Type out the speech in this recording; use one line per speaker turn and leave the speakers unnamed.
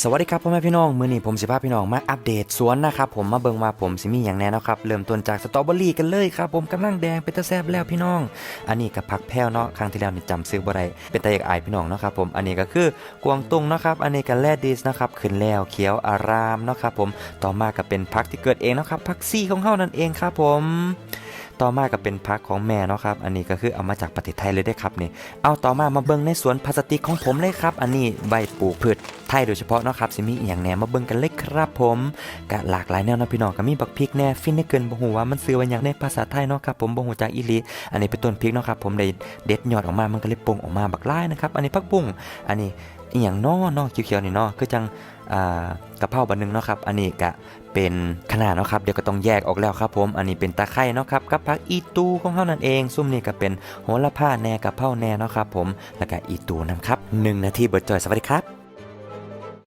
สวัสดีครับพ่อแม่พี่น้อง มื้อนี้ผมสิพาพี่น้องมาอัปเดตสวนนะครับผมมาเบิ่งว่าผมสิมีอย่างแน่นะครับเริ่มต้นจากสตรอเบอรี่กันเลยครับผมกำลังแดงเป็นตาแซบแล้วพี่น้อง อันนี้กับผักแพ้วเนาะครั้งที่แล้วนี่จำซื้อบ่ได้เป็นตาอยากอายพี่น้องเนาะครับผมอันนี้ก็คือกวางตุ้งเนาะครับอันนี้ก็แลดิสนะครับขึ้นแล้วเขียวอารามเนาะครับผมต่อมาก็เป็นผักที่เกิดเองเนาะครับผักซี่ของเฮานั่นเองครับผม ต่อมาก็เป็นพักของแม่เนาะครับอันนี้ก็คือเอามาจากประเทศไทยเลยได้ครับนี่เอาต่อมามาเบิ่งในสวนพลาสติกของผมเลยครับ อันนี้ใบปลูกพืชไทยโดยเฉพาะเนาะครับสิมีอย่างแหนมาเบิ่งกันเลยครับผมก็หลากหลายแนวนะพี่น้องก็มีบักพริกแน่ฟินได้เกินบ่ฮู้ว่ามันซื้อว่าหยังในภาษาไทยเนาะครับผมบ่ฮู้จักอีหลีอันนี้เป็นต้นพริกเนาะครับผมได้เด็ดยอดออกมามันก็เลยปงออกมาบักหลายนะครับอันนี้ผักบุ้งอันนี้อีหยังนาะเนาะเขียวๆนี่เนาะคือจัง กระเพราบันนึงเนาะครับ อันนี้ก็เป็นขนาดเนาะครับ เดี๋ยวก็ต้องแยกออกแล้วครับผม อันนี้เป็นตะไคร่เนาะครับกับผักอีตูของเขานั่นเอง ซุ่มนี่ก็เป็นโหระพาแหน่กระเพราแหน่เนาะครับผม แล้วก็อีตูนํครับหนึ่งนาทีเบิดจอย สวัสดีครับ